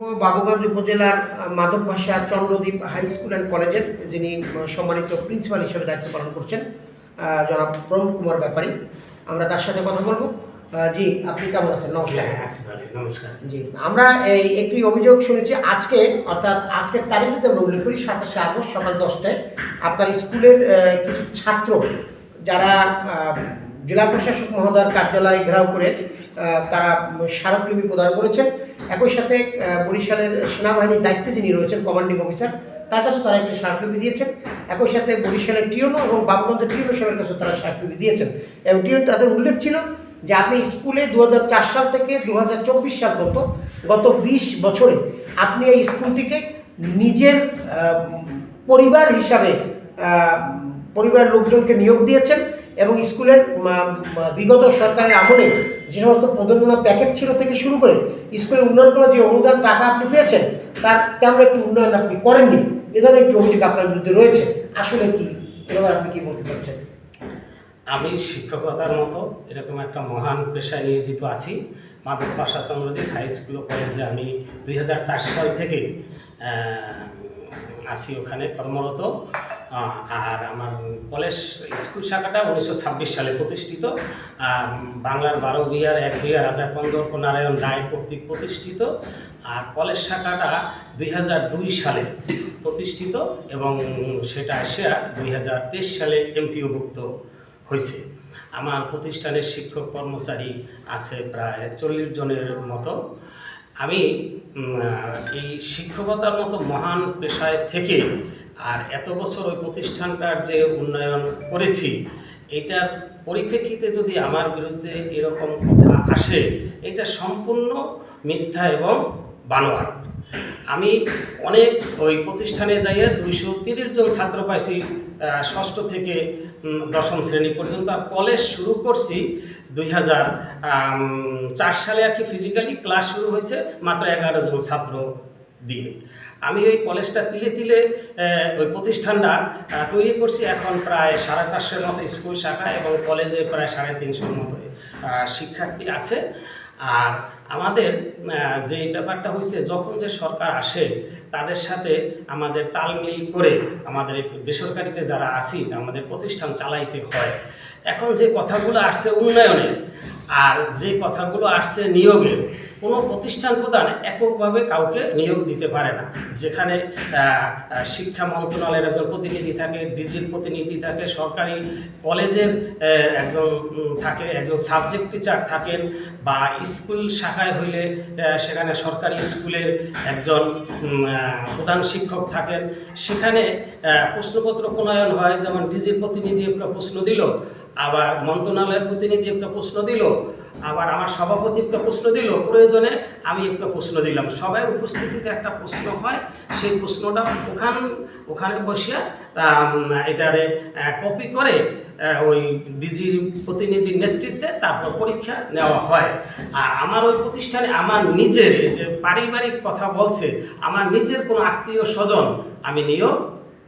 বাবুগঞ্জ উপজেলার মাধব ভাষা Chandradwip high school and কলেজের যিনি সম্মানিত প্রিন্সিপাল হিসেবে দায়িত্ব পালন করছেন জনাব প্রমোদ কুমার ব্যাপারী। আমরা তার সাথে কথা বলব। জি আপনি কেমন আছেন? নমস্কার। হ্যাঁ নমস্কার। জি আমরা এই একটি অভিযোগ শুনেছি আজকে অর্থাৎ আজকের তারিখ যদি আমরা উল্লেখ করি সাতাশে আগস্ট সকাল দশটায়। আপনার স্কুলের কিছু ছাত্র যারা জেলা প্রশাসক মহোদয়ের কার্যালয় ঘেরাও করে তারা স্মারকলিপি প্রদান করেছেন। একই সাথে বরিশালের সেনাবাহিনীর দায়িত্বে যিনি রয়েছেন কমান্ডিং অফিসার তার কাছে তারা একটি স্মারকলিপি দিয়েছেন। একই সাথে বরিশালের টিওনো এবং বাবুগঞ্জের টিওনো সাহেবের কাছে তারা স্মারকলিপি দিয়েছেন। এবং টিওন তাদের উল্লেখ ছিল যে আপনি স্কুলে দু হাজার চার সাল থেকে দু হাজার চব্বিশ সাল পর্যন্ত গত বিশ বছরে আপনি এই স্কুলটিকে নিজের পরিবার হিসাবে আহ, পরিবারের লোকজনকে নিয়োগ দিয়েছেন। এবং স্কুলের বিগত সরকারের আমলে যে সমস্ত প্রযোজনা প্যাকেজ ছিল থেকে শুরু করে স্কুলের উন্নয়ন করার যে অনুদান টাকা আপনি পেয়েছেন, তার তেমন একটি উন্নয়ন আপনি করেননি। এ ধরনের একটি অভিযোগ আপনার বিরুদ্ধে রয়েছে। আসলে কি, এবার আপনি কি বলতে পারছেন আমি শিক্ষকতার মতো এরকম একটা মহান পেশায় নিয়োজিত আছি। Madhabpasha Chandradwip high school কলেজে আমি দুই হাজার চার সাল থেকে আছি ওখানে কর্মরত। আর আমার কলেজ স্কুল শাখাটা উনিশশো ছাব্বিশ সালে প্রতিষ্ঠিত। বাংলার বারো বিহার, এক বিহার রাজা কন্দর্প নারায়ণ রায় কর্তৃক প্রতিষ্ঠিত। আর কলেজ শাখাটা দুই হাজার দুই সালে প্রতিষ্ঠিত এবং সেটা এশিয়া দুই সালে এমপিওভুক্ত হয়েছে আমার প্রতিষ্ঠানের শিক্ষক কর্মচারী আছে প্রায় চল্লিশ জনের মতো। আমি এই শিক্ষকতার মতো মহান পেশায় থেকে আর এত বছর ওই প্রতিষ্ঠানটার যে উন্নয়ন করেছি, এটার পরিপ্রেক্ষিতে যদি আমার বিরুদ্ধে এরকম কথা আসে, এটা সম্পূর্ণ মিথ্যা এবং বানোয়াট। আমি অনেক ওই প্রতিষ্ঠানে যাইয়া দুইশো তিরিশ জন ছাত্র পাইছি ষষ্ঠ থেকে দশম শ্রেণি পর্যন্ত। আর কলেজ শুরু করছি দুই হাজার চার সালে আর কি ফিজিক্যালি ক্লাস শুরু হয়েছে মাত্র এগারো জন ছাত্র দিয়ে। আমি ওই কলেজটা তিলে তিলে ওই প্রতিষ্ঠানটা তৈরি করছি এখন প্রায় সাড়ে চারশোর মতো স্কুল শাখা এবং কলেজে প্রায় সাড়ে তিনশোর মতো শিক্ষার্থী আছে। আর আমাদের যে ব্যাপারটা হয়েছে, যখন যে সরকার আসে, তাদের সাথে আমাদের তাল তালমিল করে আমাদের বেসরকারিতে যারা আছি, আমাদের প্রতিষ্ঠান চালাইতে হয়। এখন যে কথাগুলো আসছে উন্নয়নের আর যে কথাগুলো আসছে নিয়োগের কোনো প্রতিষ্ঠান প্রধান এককভাবে কাউকে নিয়োগ দিতে পারে না। যেখানে শিক্ষা মন্ত্রণালয়ের একজন প্রতিনিধি থাকে, ডিজির প্রতিনিধি থাকে, সরকারি কলেজের একজন থাকে, একজন সাবজেক্ট টিচার থাকেন বা স্কুল শাখায় হইলে সেখানে সরকারি স্কুলের একজন প্রধান শিক্ষক থাকেন। সেখানে প্রশ্নপত্র প্রণয়ন হয়, যেমন ডিজির প্রতিনিধি একটা প্রশ্ন দিল, আবার মন্ত্রণালয়ের প্রতিনিধি একটা প্রশ্ন দিল আবার আমার সভাপতি একটা প্রশ্ন দিল, প্রয়োজনে আমি একটা প্রশ্ন দিলাম। সবাই উপস্থিতিতে একটা প্রশ্ন হয়, সেই প্রশ্নটা ওখান, ওখানে বসে এটারে কপি করে ওই ডিজির প্রতিনিধির নেতৃত্বে তারপর পরীক্ষা নেওয়া হয়। আর আমার ওই প্রতিষ্ঠানে আমার নিজের যে পারিবারিক কথা বলছে, আমার নিজের কোনো আত্মীয় স্বজন আমি নিয়োগ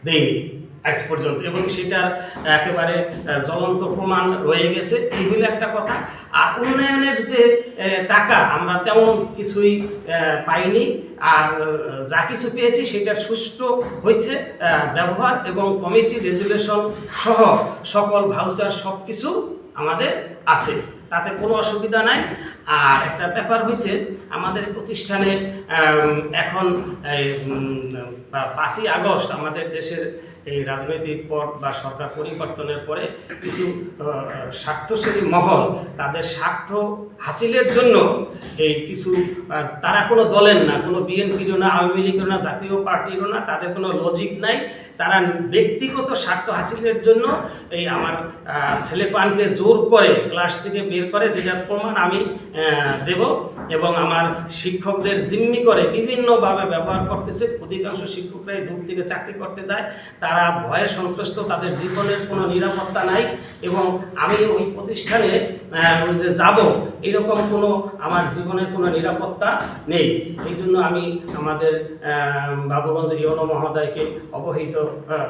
দেইনি। আজ পর্যন্ত। এবং সেটার একেবারে জ্বলন্ত প্রমাণ রয়ে গেছে। এই হলো একটা কথা। আর উন্নয়নের যে টাকা, আমরা তেমন কিছুই পাইনি। আর যা কিছু পেয়েছি সেটার সুষ্ঠু হয়েছে ব্যবহার এবং কমিটি রেজুলেশন সহ সকল ভাউচার সব কিছু আমাদের আছে। তাতে কোনো অসুবিধা নাই। আর একটা ব্যাপার হয়েছে, আমাদের প্রতিষ্ঠানে এখন পাঁচই আগস্ট আমাদের দেশের এই রাজনৈতিক পট বা সরকার পরিবর্তনের পরে কিছু স্বার্থশ্রেণী মহল তাদের স্বার্থ হাসিলের জন্য এই কিছু তারা কোনো দলের না, কোনো বিএনপিরও না, আওয়ামী লীগেরও না, জাতীয় পার্টিরও না, তাদের কোনো লজিক নাই। তারা ব্যক্তিগত স্বার্থ হাসিলের জন্য এই আমার ছেলেপানকে জোর করে ক্লাস থেকে বের করে, যেটার প্রমাণ আমি দেব এবং আমার শিক্ষকদের জিম্মি করে বিভিন্নভাবে ব্যবহার করতেছে। অধিকাংশ শিক্ষকরাই দূর থেকে চাকরি করতে যায়। তারা ভয়ে সন্ত্রস্ত, তাদের জীবনের কোনো নিরাপত্তা নাই এবং আমি ওই প্রতিষ্ঠানে যে যাব, এরকম কোনো আমার জীবনের কোনো নিরাপত্তা নেই। এই জন্য আমি আমাদের বাবুগঞ্জ ইউনো মহোদয়কে অবহিত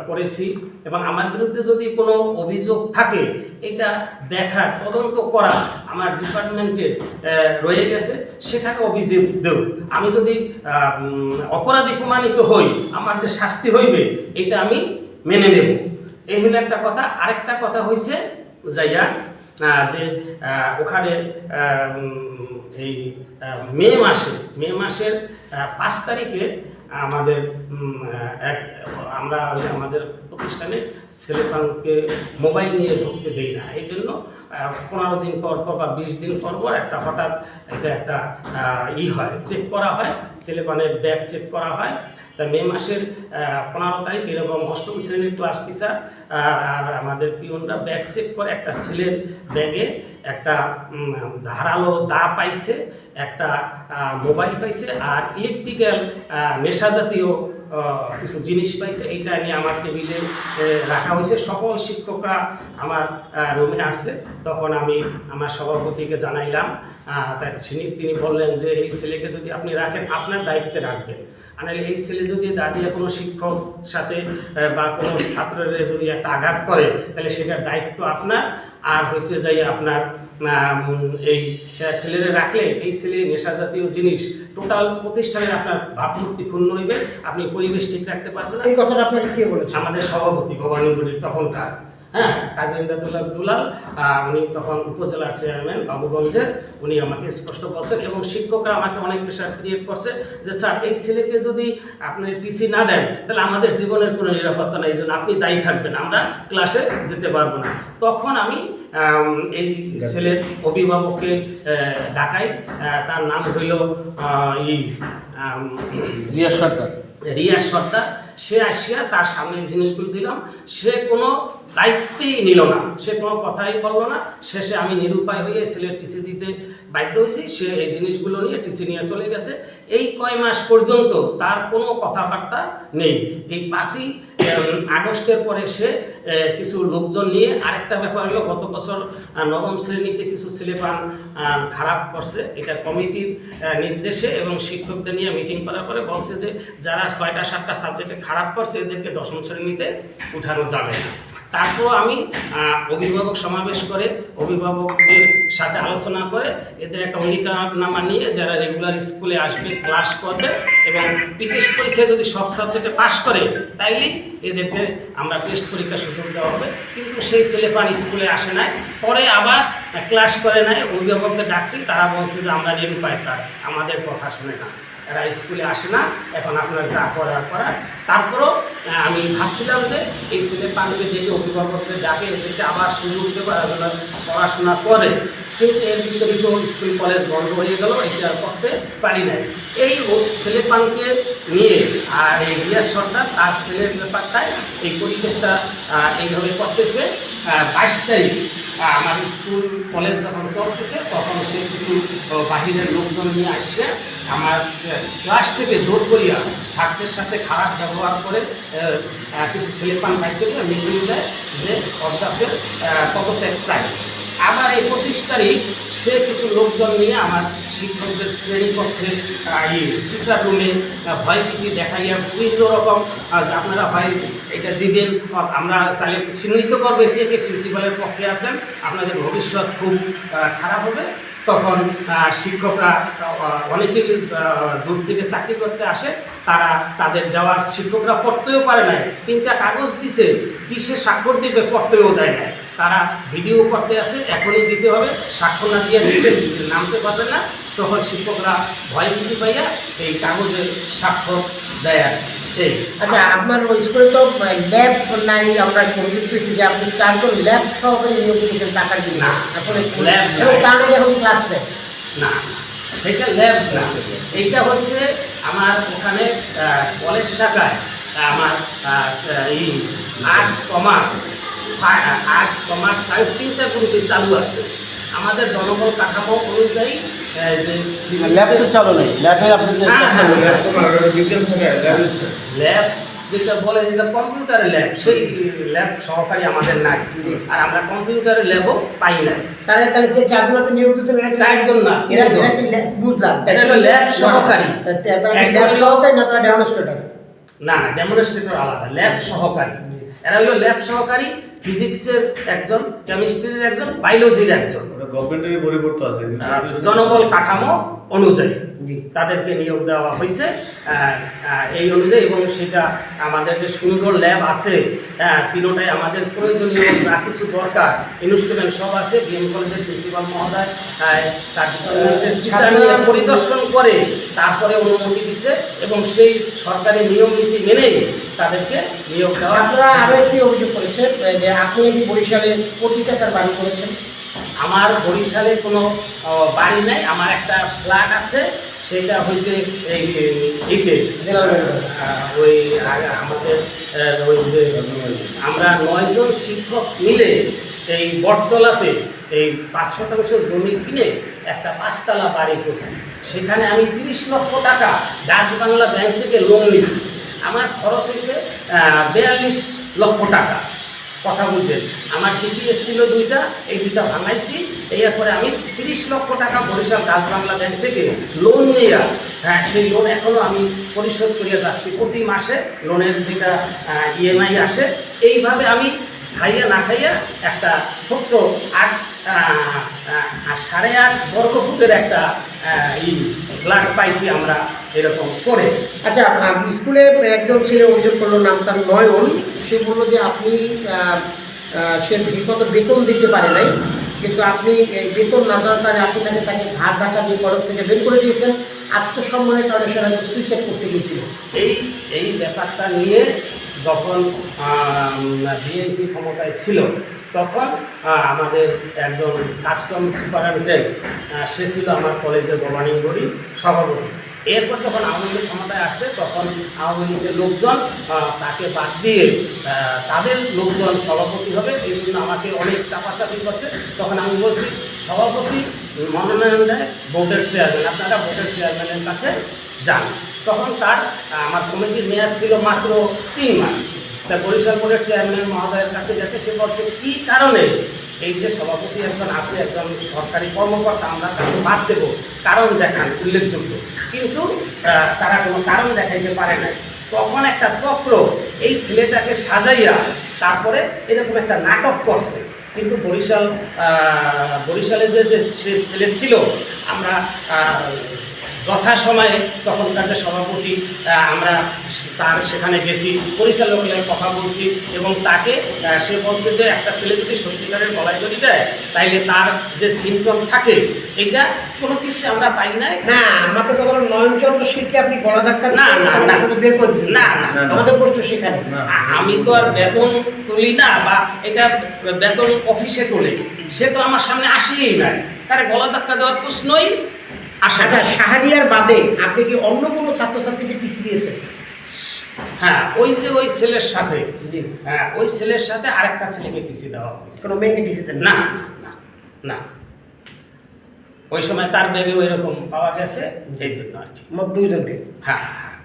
করেছি এবং আমার বিরুদ্ধে যদি কোনো অভিযোগ থাকে, এটা দেখার তদন্ত করা আমার ডিপার্টমেন্টের রয়ে গেছে। সেখানে অভিযোগ দেব। আমি যদি অপরাধী প্রমাণিত হই, আমার যে শাস্তি হইবে, এটা আমি মেনে নেব। এই হলো একটা কথা। আরেকটা কথা হয়েছে যাইয়া যে ওখানে এই মে মাসে, মে মাসের পাঁচ তারিখে আমাদের এক আমরা আমাদের প্রতিষ্ঠানে ছেলেপানকে মোবাইল নিয়ে ঢুকতে দেই না। এই জন্য পনেরো দিন পর পর বা বিশ দিন পর পর একটা হঠাৎ এটা একটা ই হয় চেক করা হয় ছেলেপানের ব্যাগ চেক করা হয়। তা মে মাসের পনেরো তারিখ এরকম অষ্টম শ্রেণির ক্লাস টিচার আর আর আমাদের পিয়নরা ব্যাগ চেক করে একটা ছেলের ব্যাগে একটা ধারালো দা পাইছে, একটা মোবাইল পাইছে আর ইলেকট্রিক্যাল নেশা জাতীয় কিছু জিনিস পাইছে, এইটা নিয়ে আমার টেবিলে রাখা হয়েছে সকল শিক্ষকরা আমার রুমে আসছে। তখন আমি আমার সভাপতিকে জানাইলাম তাই তিনি বললেন যে, এই ছেলেকে যদি আপনি রাখেন, আপনার দায়িত্বে রাখবেন। আর নাহলে এই ছেলে যদি দাঁড়িয়ে কোনো শিক্ষক সাথে বা কোনো ছাত্রের যদি একটা আঘাত করে, তাহলে সেটার দায়িত্ব আপনার। আর হয়েছে যাই আপনার এই ছেলেরে রাখলে এই ছেলে নেশা জাতীয় জিনিস টোটাল প্রতিষ্ঠানের আপনার ভাবমূর্তি ক্ষুণ্ণ হইবে আপনি পরিবেশ ঠিক রাখতে পারবেন না। এই কথাটা আপনাকে কে বলেছে? আমাদের সভাপতি গভর্নিংবডির তখনকার হ্যাঁ কাজী ইমদাদুল্লাহ দুলাল উনি তখন উপজেলার চেয়ারম্যান বাবুগঞ্জের উনি আমাকে স্পষ্ট বলছেন এবং শিক্ষকরা আমাকে অনেক প্রেশার ক্রিয়েট করছে যে স্যার এই ছেলেকে যদি আপনি টিসি না দেন তাহলে আমাদের জীবনের কোনো নিরাপত্তা নেই এই জন্য আপনি দায়ী থাকবেন আমরা ক্লাসে যেতে পারব না। তখন আম, এই ছেলের অভিভাবককে ডাকায় ডাকাই তার নাম হইল এই ই সর্দার রিয়া সর্দার। রিয়া সর্দার। সে আসিয়া তার সামনে জিনিসগুলো দিলাম সে কোনো দায়িত্বেই নিল না। সে কোনো কথাই বলল না। শেষে আমি নিরুপায় হয়ে ছেলের টিসি দিতে বাধ্য হয়েছি। সে এই জিনিসগুলো নিয়ে টিসি নিয়ে চলে গেছে। এই কয় মাস পর্যন্ত তার কোনো কথাবার্তা নেই। এই পাঁচই আগস্টের পরে সে কিছু লোকজন নিয়ে আরেকটা ব্যাপার হলো, গত বছর নবম শ্রেণীতে কিছু ছেলেপান খারাপ করছে। এটা কমিটির নির্দেশে এবং শিক্ষকদের নিয়ে মিটিং করার পরে বলছে যে, যারা ছয়টা, সাতটা সাবজেক্টে খারাপ করছে, এদেরকে দশম শ্রেণীতে উঠানো যাবে না। তারপর আমি অভিভাবক সমাবেশ করে, অভিভাবকদের সাথে আলোচনা করে এদের একটা অঙ্গীকারনামা নিয়ে যারা রেগুলার স্কুলে আসবে, ক্লাস করবে এবং টেস্ট পরীক্ষা যদি সব সাবজেক্টে পাশ করে, তাইলেই এদেরকে আমরা টেস্ট পরীক্ষার সুযোগ দেওয়া হবে। কিন্তু সেই ছেলেপান স্কুলে আসে নাই, পরে আবার ক্লাস করে নাই, অভিভাবকদের ডাকছি, তারা বলছে যে আমরা নিরুপায় স্যার, আমাদের কথা শুনে না। এরা স্কুলে আসে না, এখন আপনার যা করার করার। তারপরও আমি ভাবছিলাম যে এই ছেলে পানিকে দেখে অভিভাবকদের ডাকে, এদেরকে আবার সুযোগ দেবো এরা পড়াশোনা করে। কিন্তু এর ভিতরে তো স্কুল, কলেজ বন্ধ হয়ে গেল, এটা করতে পারি নাই। এই ছেলে পানকে নিয়ে, আর এই রিয়াজ সরকার তার ছেলের ব্যাপারটায় এই পরিবেশটা এইভাবে করতেছে বাইশ তারিখ। আমার স্কুল কলেজ যখন চলতেছে তখন সে কিছু বাহিরের লোকজন নিয়ে আসছে। আমার ক্লাস থেকে জোর করিয়া ছাত্রের সাথে খারাপ ব্যবহার করে কিছু ছেলে পান বাইক করিয়া মিছিল দেয় যে অধ্যাপকের আহ, পদত্যাগ চাই আবার এই পঁচিশ তারিখ সে কিছু লোকজন নিয়ে আমার শিক্ষকদের শ্রেণীকক্ষে টিচার রুমে ভয় ভীতি দেখাইয়া বিভিন্ন রকম আপনারা হয় এটা দিবেন আমরা তাহলে চিহ্নিত করবে কে কে প্রিন্সিপালের পক্ষে আছেন আপনাদের ভবিষ্যৎ খুব খারাপ হবে। তখন শিক্ষকরা আহ, অনেকেই দূর থেকে চাকরি করতে আসে তারা তাদের দেওয়ার শিক্ষকরা পড়তেও পারে নাই তিনটা কাগজ দিছে কিসে স্বাক্ষর দিবে পড়তেও দেয় নাই। তারা ভিডিও করতে আসে এখনই দিতে হবে। স্বাক্ষর না দিয়ে নিচে নামতে পারবে না। তখন শিক্ষকরা ভয় ভীতি পাইয়া এই কাগজে স্বাক্ষর দেয় আর। এই। আচ্ছা আপনার ওই স্কুলে তো ল্যাব নাই আমরা খবর পেয়েছি যে আপনি চারজন ল্যাব সহকারী নিয়োগ দিয়েছেন টাকা দিয়ে। না, এখন নাই। তার এখন ক্লাস নেই? না সেটা ল্যাব না। এইটা হচ্ছে আমার ওখানে কলেজ শাখায় আমার এই arts commerce arts commerce science তিনটা গ্রুপে চালু আছে। আমাদের জনবল কাঠামো অনুযায়ী যে ল্যাব তো চালু নেই। ল্যাবে আপনাদের হ্যাঁ, হ্যাঁ, চালু নেই। তোমার বিজ্ঞান শাখায় ল্যাব যেটা বলে যেটা কম্পিউটারের ল্যাব সেই ল্যাব সহকারী আমাদের নাই। আর আমরা কম্পিউটারের ল্যাবও পাই নাই। তাহলে তাহলে যে চারজন আপনি নিয়োগ দিচ্ছেন এরা চারজন না, এরা এরা কি বুঝলাম। এটা হলো lab সহকারী। তা- তা- তারা কি একজন lab হলো- সহকারী না তারা demonstrator? না না ডেমনস্ট্রেটর আলাদা। ল্যাব সহকারী। এরা হলো ল্যাব সহকারী ফিজিক্সের একজন কেমিস্ট্রির একজন বায়োলজির একজন। ওটা গভর্নমেন্টেরই পরিবর্তন আছে জনবল কাঠামো অনুযায়ী তাদেরকে নিয়োগ দেওয়া হয়েছে। এই অনুযায়ী এবং সেটা আমাদের যে সুন্দর ল্যাব আছে তিনোটাই আমাদের প্রয়োজনীয় যা কিছু দরকার ইনস্ট্রুমেন্ট সব আছে বিএম কলেজের প্রিন্সিপাল মহোদয় তার পরিদর্শন করে তারপরে অনুমতি দিছে এবং সেই সরকারি নিয়ম নীতি মেনে তাদেরকে নিয়োগ দেওয়া আপনারা আরও একটি অভিযোগ করেছেন যে আপনি নাকি বরিশালে কোটি টাকার বাড়ি করেছেন। আমার বরিশালে কোনো বাড়ি নাই আমার একটা ফ্ল্যাট আছে সেটা হয়েছে এই ইতে। ওই আমাদের ওই যে আমরা নয়জন শিক্ষক মিলে এই বটতলাতে এই পাঁচ শতাংশ জমি কিনে একটা পাঁচতলা বাড়ি করছি। সেখানে আমি তিরিশ লক্ষ টাকা ডাচ বাংলা ব্যাংক থেকে লোন নিছি। আমার খরচ হয়েছে বিয়াল্লিশ লক্ষ টাকা। কথা বুঝছেন আমার ডিপিএস ছিল দুইটা, এই দুইটা ভাঙাইছি, এরপরে আমি তিরিশ লক্ষ টাকা বরিশাল ডাচ বাংলা ব্যাংক থেকে লোন নিয়ে হ্যাঁ সেই লোন এখনও আমি পরিশোধ করিয়া যাচ্ছি। প্রতি মাসে লোনের যেটা ইএমআই আসে, এইভাবে আমি খাইয়া না খাইয়া একটা ছোট্ট আট সাড়ে আট বর্গ ফুটের একটা ই ফ্ল্যাট পাইছি আমরা এরকম করে। আচ্ছা স্কুলে একজন ছেলে অভিযোগ করল, নাম তার নয়ন। সে বলল যে আপনি সে ঠিকমতো বেতন দিতে পারে নাই, কিন্তু আপনি এই বেতন না দেওয়ার কারণে আপনি তাকে তাকে ঘাট ধাক্কা দিয়ে কলেজ থেকে বের করে দিয়েছেন। আত্মসম্মানের কারণে সেটা সুইসাইড করতে গিয়েছিল। এই এই ব্যাপারটা নিয়ে যখন বিএনপি ক্ষমতায় ছিল, তখন আমাদের একজন কাস্টম সুপারিনটেন্ডেন্ট সে ছিল আমার কলেজের গভর্নিং বডি সভাপতি। এরপর যখন আওয়ামী লীগ ক্ষমতায় আসে তখন আওয়ামী লীগের লোকজন তাকে বাদ দিয়ে তাদের লোকজন সভাপতি হবে। এই জন্য আমাকে অনেক চাপাচাপি করছে। তখন আমি বলছি, সভাপতি মনোনয়ন দেয় বোর্ডের চেয়ারম্যান আপনারা বোর্ডের চেয়ারম্যানের কাছে যান। তখন তার, আমার কমিটির মেয়াদ ছিল মাত্র তিন মাস। তা বরিশাল বোর্ডের চেয়ারম্যান মহোদয়ের কাছে গেছে, সে বলছে, কী কারণে এই যে সভাপতি একজন আছে, একজন সরকারি কর্মকর্তা, আমরা তাকে বাদ দেব? কারণ দেখান, উল্লেখযোগ্য। কিন্তু তারা কোনো কারণ দেখাইতে পারে না তখন একটা চক্র, এই ছেলেটাকে সাজাইয়া তারপরে এরকম একটা নাটক করছে। কিন্তু বরিশাল বরিশালে যে সে- ছেলে ছিল, আমরা যথাসময়ে তখনকার যে সভাপতি আমরা তার সেখানে গেছি পরিচালকের কথা বলছি এবং তাকে সে বলছে যে একটা ছেলে যদি সত্যিকারের গলায় দড়ি দেয় তাইলে তার যে সিমটম থাকে এটা কোনো কিছু আমরা পাই নাই না আমাকে তো বলো নয়নচন্দ্র শীলকে আপনি গলা ধাক্কা না, না, না। বের করে দিয়েছেন না, না। আমাদের প্রশ্ন সেখানে আমি তো আর বেতন তুলি না বা এটা বেতন অফিসে তোলে সে তো আমার সামনে আসেই নাই তার গলা ধাক্কা দেওয়ার প্রশ্নই আচ্ছা না শাহরিয়ার বাদে আপনি কি অন্য কোনো ছাত্রছাত্রীকে টিসি দিয়েছেন? হ্যাঁ ওই যে ওই ছেলের সাথে হ্যাঁ ওই ছেলের সাথে আরেকটা ছেলেকে টিসি দেওয়া কোনো মেয়েকে টিসি দেন না না না। ওই সময় তার বেবি ওই রকম পাওয়া গেছে এই জন্য আর কি। দুইজনকে? হ্যাঁ হ্যাঁ।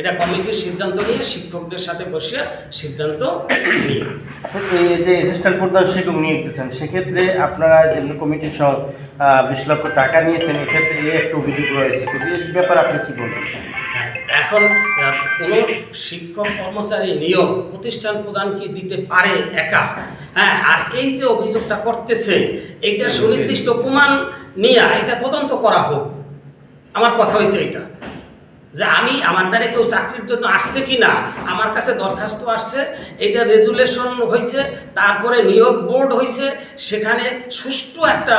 এটা কমিটির সিদ্ধান্ত নিয়ে শিক্ষকদের সাথে বসে সিদ্ধান্ত নিয়ে। এই যে অ্যাসিস্ট্যান্ট প্রধান শিক্ষক নিয়োগ দিচ্ছেন সেক্ষেত্রে আপনারা যেমনি কমিটির সহ বিশ লক্ষ টাকা নিয়েছেন এক্ষেত্রে এই একটা অভিযোগ রয়েছে। কিন্তু এর ব্যাপারে আপনি কি বলবেন? এখন কোনো শিক্ষক কর্মচারী নিয়োগ প্রতিষ্ঠান প্রদান কি দিতে পারে একা? হ্যাঁ আর এই যে অভিযোগটা করতেছে এইটা সুনির্দিষ্ট প্রমাণ নিয়ে এটা তদন্ত করা হোক। আমার কথা হয়েছে এটা। যে আমি আমার দ্বারা কেউ চাকরির জন্য আসছে কি না আমার কাছে দরখাস্ত আসছে, এটা রেজুলেশন হয়েছে তারপরে নিয়োগ বোর্ড হয়েছে সেখানে সুষ্ঠু একটা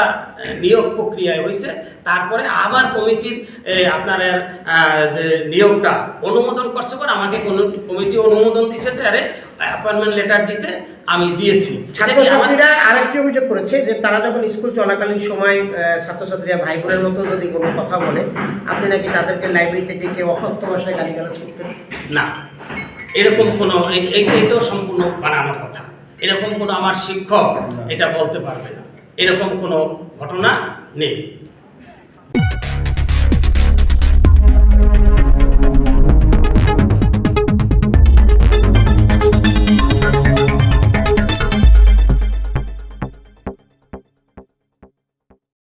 নিয়োগ প্রক্রিয়ায় হয়েছে তারপরে আবার কমিটির আপনার যে নিয়োগটা অনুমোদন করছে পর আমাকে কমিটি অনুমোদন দিয়েছে যে আরে অ্যাপয়েন্টমেন্ট লেটার দিতে আমি দিয়েছি। ছাত্রছাত্রীরা আরেকটি অভিযোগ করেছে যে তারা যখন স্কুল চলাকালীন সময় ছাত্রছাত্রীরা ভাই বোনের মতো যদি কোনো কথা বলে আপনি নাকি তাদেরকে লাইব্রেরিতে ডেকে অকথ্য ভাষায় গালিগালাজ করতেন? না। এরকম কোনো এইটাও সম্পূর্ণ বানানো কথা। এরকম কোনো আমার শিক্ষক এটা বলতে পারবে না। এরকম কোনো ঘটনা নেই।